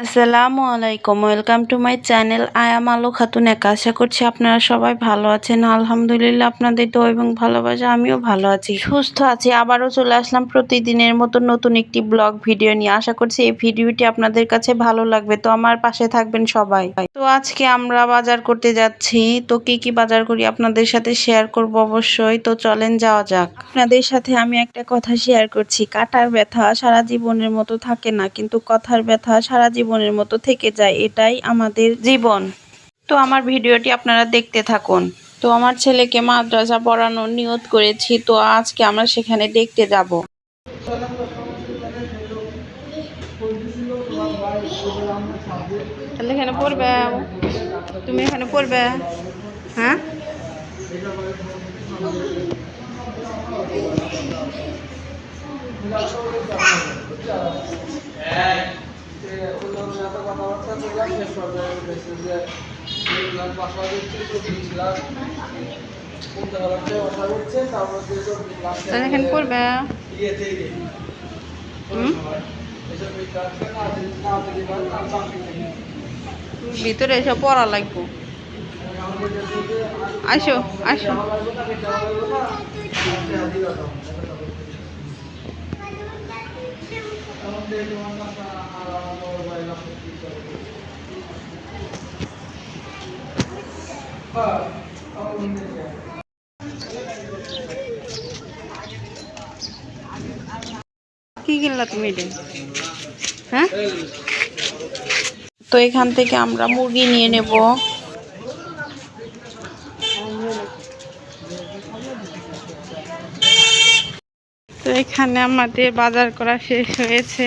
আসসালামু আলাইকুম, welcome to my channel. I'm Alo Khatun এক। আশা করছি আপনারা সবাই ভালো আছেন। আলহামদুলিল্লাহ আপনাদের দোয়া এবং ভালোবাসা, আমিও ভালো আছি। সুস্থ আছি, আবারও চলে আসলাম প্রতিদিনের মতো নতুন একটি ব্লগ ভিডিও নিয়ে। আশা করছি এই ভিডিওটি আপনাদের কাছে ভালো লাগবে। তো আমার পাশে থাকবেন সবাই। তো আজকে আমরা বাজার করতে যাচ্ছি। তো কি কি বাজার করি আপনাদের সাথে শেয়ার করব অবশ্যই। তো চলেন যাওয়া যাক। আপনাদের সাথে আমি একটা কথা শেয়ার করছি। কাটার ব্যথা সারা জীবনের মতো থাকে না, কিন্তু কথার ব্যথা সারা জীবনের মতো থেকে যায়, এটাই আমাদের জীবন। তো আমার ভিডিওটি আপনারা দেখতে থাকুন। তো আমার ছেলেকে মাদ্রাসা পড়ানোর নিয়ত করেছি, তো আজকে আমরা সেখানে দেখতে যাব। তাহলে এখানে পড়বে? তুমি এখানে পড়বে? হ্যাঁ? তাহলে এখানে পড়বে হুম? ভিতরে এসে পড়া লাগবো। আসো আসো। কি কিনলা তুমি এটা? হ্যাঁ? তো এখান থেকে আমরা মুরগি নিয়ে নেব। তো এখানে আমাদের বাজার করা শেষ হয়েছে।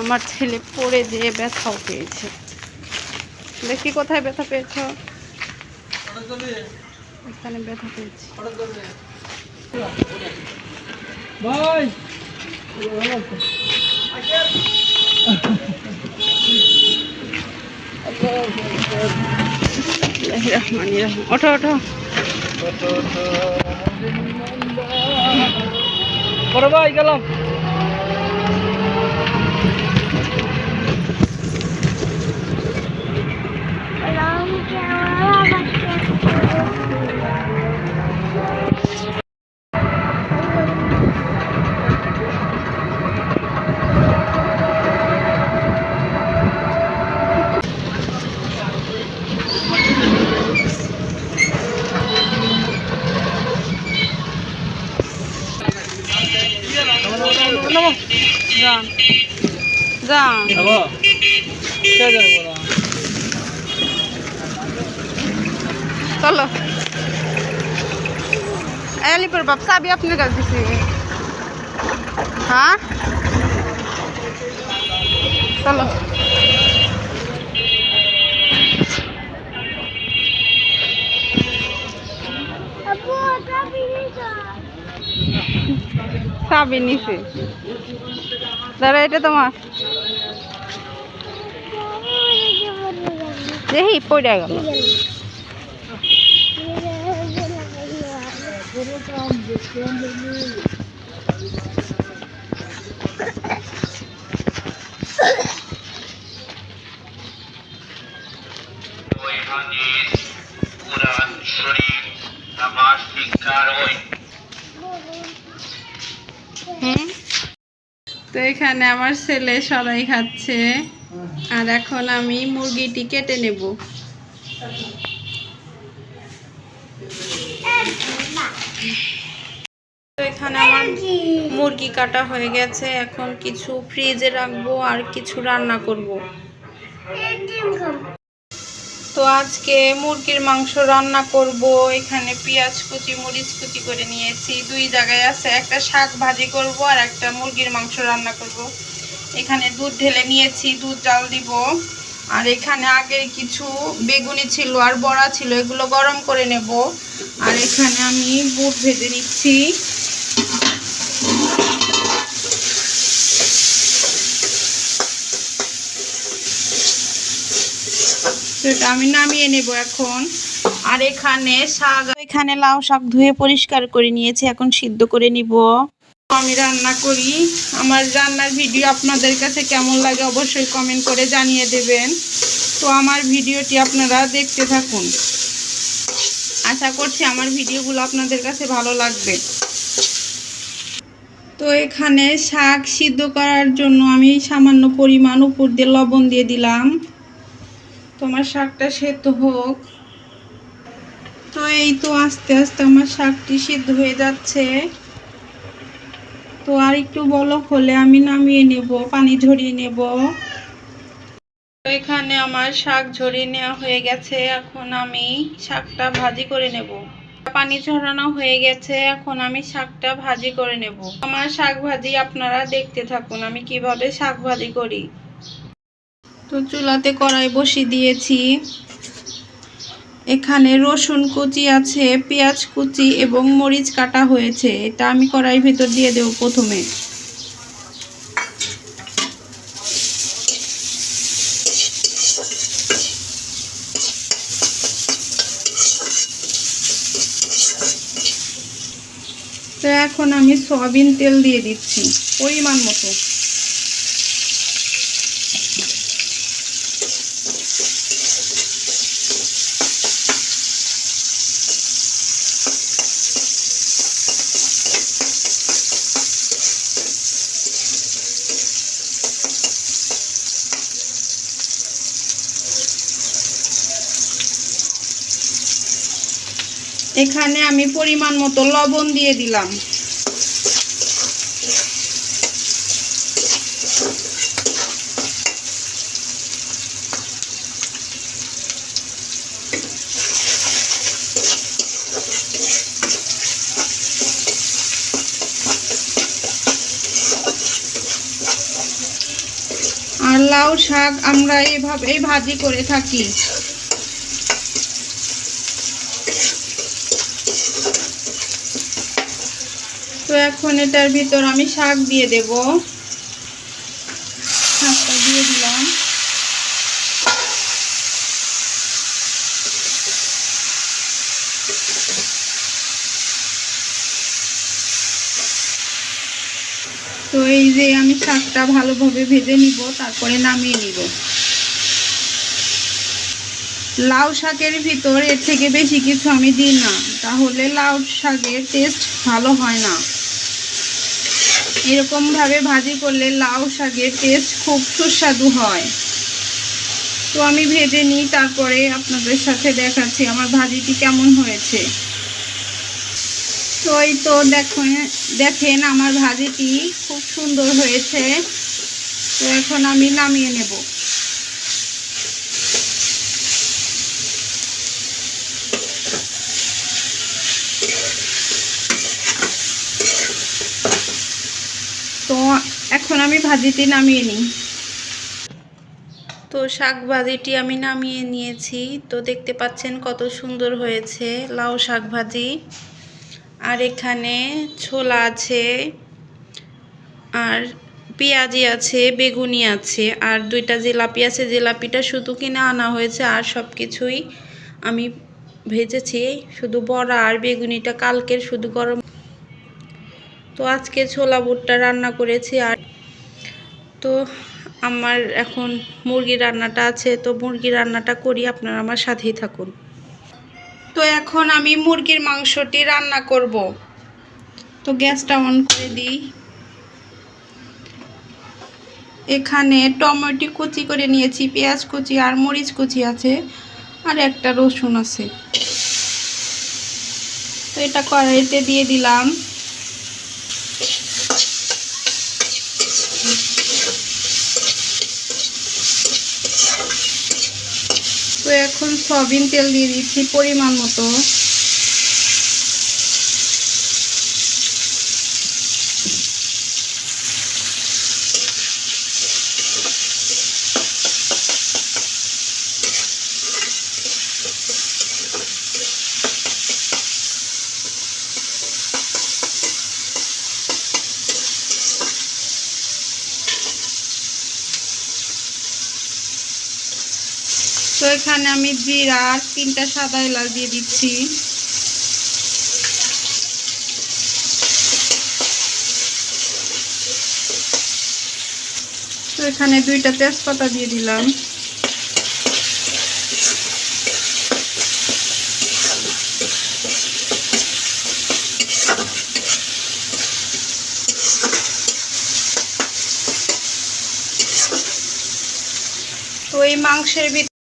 আমার ছেলে পড়ে যেয়ে ব্যথাও পেয়েছে। দেখি কোথায় ব্যথা পেয়েছ? এখানে ব্যথা পেয়েছি। ভাই। রহমানি ওঠো ওঠো। বড় ভাই গেলাম। যা যা যাব কে যাবে চলো আলিপুর বাপ চাবি আপনার কাছে দিছি হ্যাঁ চলো চাবি নিছে। দাঁড়া এটা তোমার। দেখি পড়ে গেল। কুরআন শরীফ নামাজ শিক্ষার ওই তো এখানে আমার ছেলে সবাই খাচ্ছে। আর এখন আমি মুরগিটি কেটে নেব। এখানে আমার মুরগি কাটা হয়ে গেছে। এখন কিছু ফ্রিজে রাখব আর কিছু রান্না করব। তো আজকে মুরগির মাংস রান্না করব। এখানে পেঁয়াজ কুচি, মরিচ কুচি করে নিয়েছি। দুই জায়গায় আছে। একটা শাক ভাজি করব আর একটা মুরগির মাংস রান্না করব। এখানে দুধ ঢেলে নিয়েছি, দুধ জাল দিব। আর এখানে আগে কিছু বেগুনি ছিল আর বড়া ছিল, এগুলো গরম করে নেব। আর এখানে আমি বুট ভেজে নিচ্ছি। এটা আমি নামিয়ে নেব এখন। আর এখানে শাক এখানে লাউ শাক ধুয়ে পরিষ্কার করে নিয়েছি এখন সিদ্ধ করে নিব। আমি রান্না করি। আমার রান্নার ভিডিও আপনাদের কাছে কেমন লাগে অবশ্যই কমেন্ট করে জানিয়ে দেবেন। তো আমার ভিডিওটি আপনারা দেখতে থাকুন। আশা করছি আমার ভিডিওগুলো আপনাদের কাছে ভালো লাগবে। তো এখানে শাক সিদ্ধ করার জন্য আমি সামান্য পরিমাণ উপর দিয়ে লবণ দিয়ে দিলাম। তোমার শাকটা সেদ্ধ হোক। তো এই তো আস্তে আস্তে আমার শাকটি সিদ্ধ হয়ে যাচ্ছে। তো আর একটু বলক হলে আমি নামিয়ে নেব, পানি ঝরিয়ে নেব। এখানে আমার শাক ঝরিয়ে নেওয়া হয়ে গেছে। এখন আমি শাকটা ভাজি করে নেব। পানি ঝরানো হয়ে গেছে। এখন আমি শাকটা ভাজি করে নেব। আমার শাক ভাজি আপনারা দেখতে থাকুন, আমি কীভাবে শাক ভাজি করি। তো চুলাতে কড়াই বসিয়ে দিয়েছি। এখানে রসুন কুচি আছে, পেঁয়াজ কুচি এবং মরিচ কাটা হয়েছে। এটা আমি কড়াইয়ের ভিতর দিয়ে দেব প্রথমে। তো এখন আমি সয়াবিন তেল দিয়ে দিচ্ছি, পরিমাণ মতো। এখানে আমি পরিমাণ মতো লবণ দিয়ে দিলাম। আর লাউ শাক আমরা এইভাবেই ভাজি করে থাকি। তো এখন এটার ভিতর আমি শাক দিয়ে দেব। শাকটা দিয়ে দিলাম। তো এই যে আমি শাকটা ভালোভাবে ভেজে নিব, তারপরে নামিয়ে নিব। লাউ শাকের ভিতর এর থেকে বেশি কিছু আমি দিই না। তাহলে লাউ শাকের টেস্ট ভালো হয় না। এরকমভাবে ভাজি করলে লাউ শাকের টেস্ট খুব সুস্বাদু হয়। তো আমি ভেজে নিই, তারপরে আপনাদের সাথে দেখাচ্ছি আমার ভাজিটি কেমন হয়েছে। তো এই তো দেখেন দেখেন আমার ভাজিটি খুব সুন্দর হয়েছে। তো এখন আমি নামিয়ে নেব তো এখন আমি ভাজিটি নামিয়ে নিই। তো শাক ভাজিটি আমি নামিয়ে নিয়েছি। তো দেখতে পাচ্ছেন কত সুন্দর হয়েছে লাউ শাক ভাজি। আর এখানে ছোলা আছে, আর পেঁয়াজি আছে, বেগুনি আছে, আর দুইটা জিলাপি আছে। জিলাপিটা শুধু কিনে আনা হয়েছে আর সব কিছুই আমি ভেজেছি। শুধু বড়া আর বেগুনিটা কালকের শুধু গরম। তো আজকে ছোলা বুটটা রান্না করেছি আর তো আমার এখন মুরগি রান্নাটা আছে, তো মুরগি রান্নাটা করি, আপনারা আমার সাথেই থাকুন। তো এখন আমি মুরগির মাংসটি রান্না করব। তো গ্যাসটা অন করে দিই। এখানে টমেটো কুচি করে নিয়েছি, পেঁয়াজ কুচি আর মরিচ কুচি আছে, আর একটা রসুন আছে। তো এটা কড়াইতে দিয়ে দিলাম। তো এখন সয়াবিন তেল দিয়ে দিচ্ছি পরিমাণ মতো। তো এখানে আমি জিরা তিনটা সাদা এলাচ দিয়ে দিচ্ছি। তো এখানে দুইটা তেজপাতা দিয়ে দিলাম। তো এই মাংসের ভিতর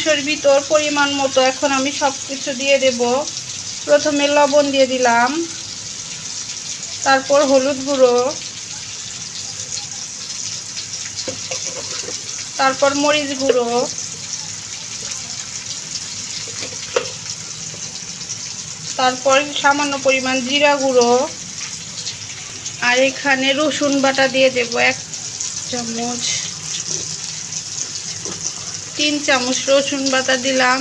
মাংসের ভিতর পরিমাণ মতো এখন আমি সব কিছু দিয়ে দেব। প্রথমে লবণ দিয়ে দিলাম। তারপর হলুদ গুঁড়ো। তারপর মরিচ গুঁড়ো। তারপর সামান্য পরিমাণ জিরা গুঁড়ো। আর এখানে রসুন বাটা দিয়ে দেব এক চামচ। তিন চামচ রসুন বাটা দিলাম।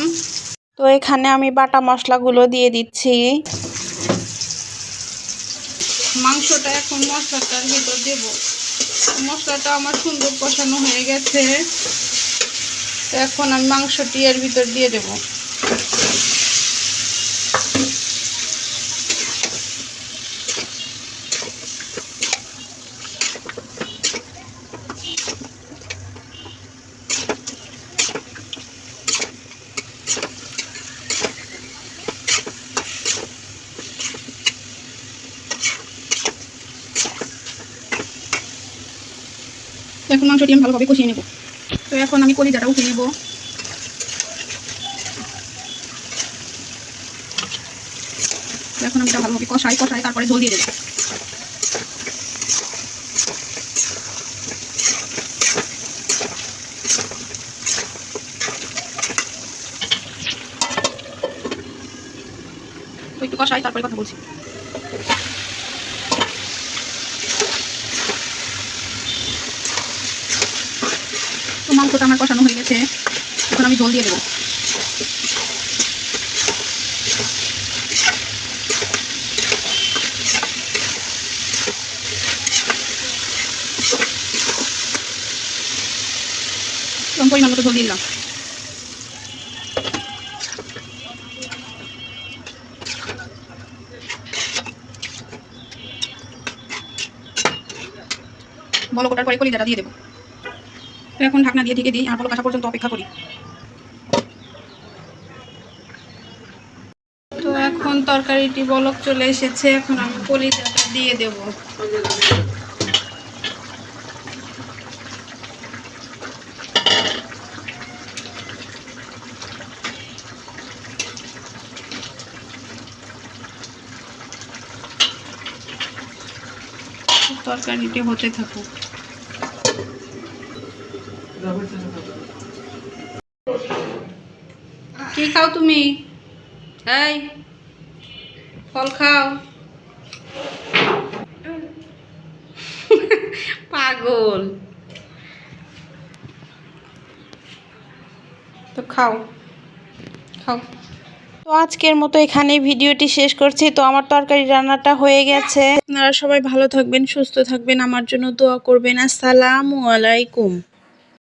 তো এখানে আমি বাটা মশলাগুলো দিয়ে দিচ্ছি। মাংসটা এখন মশলাটার ভিতর দেব। মশলাটা আমার সুন্দর কষানো হয়ে গেছে। তো এখন আমি মাংসটি এর ভিতর দিয়ে দেব। এখন মাংসটি আমি ভালোভাবে কষিয়ে নেব। তো এখন আমি কলিজাটা উঠে নেব। এখন আমি ভালোভাবে কষাই কষাই, তারপরে জল দিয়ে দেবো। একটু কষাই, তারপরে কথা বলছি। মাংসটা আমার কষানো হয়ে গেছে। এখন আমি জল দিয়ে দেবো। বলক ওঠার পরে কলিজাটা দিয়ে দেবো। তো এখন ঢাকনা দিয়ে ঢেকে দিই, আর বলক আসা পর্যন্ত অপেক্ষা করি। তো এখন তরকারিটি বলক চলে এসেছে, এখন আমি কলিজাটা দিয়ে দেব। তরকারিটি হতে থাকুক কি খাও তুমি। এই, ফল খাও। পাগল। তো খাও খাও। তো আজকের মতো এখানে ভিডিওটি শেষ করছি। তো আমার তরকারি রান্নাটা হয়ে গেছে। আপনারা সবাই ভালো থাকবেন, সুস্থ থাকবেন। আমার জন্য দোয়া করবেন। আসসালামু আলাইকুম।